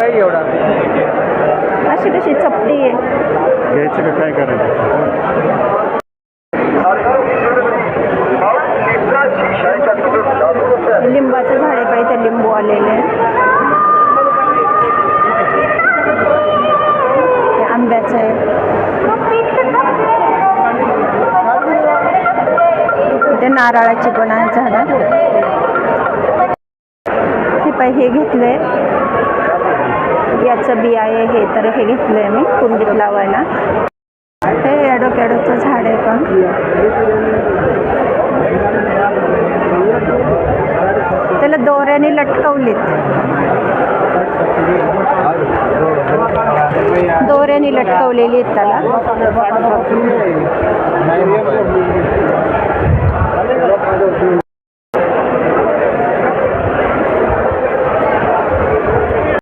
काय एवढा अशी कशी चपटी आहे? घ्यायचं का काय करायचं? लिंबाचं झाड आहे पाहिजे लिंबू आलेले हे आंब्याचं आहे. इथे नारळाची पण आहे झाडं. हे पाय हे घेतलंय. याचं बिया आहे हे तर हे घेतलंय मी कुंडीत लावायला. हे ॲडोकॅडोचं झाड आहे पण. त्याला दोऱ्याने लटकवलीत. दोऱ्याने लटकवलेली आहेत त्याला.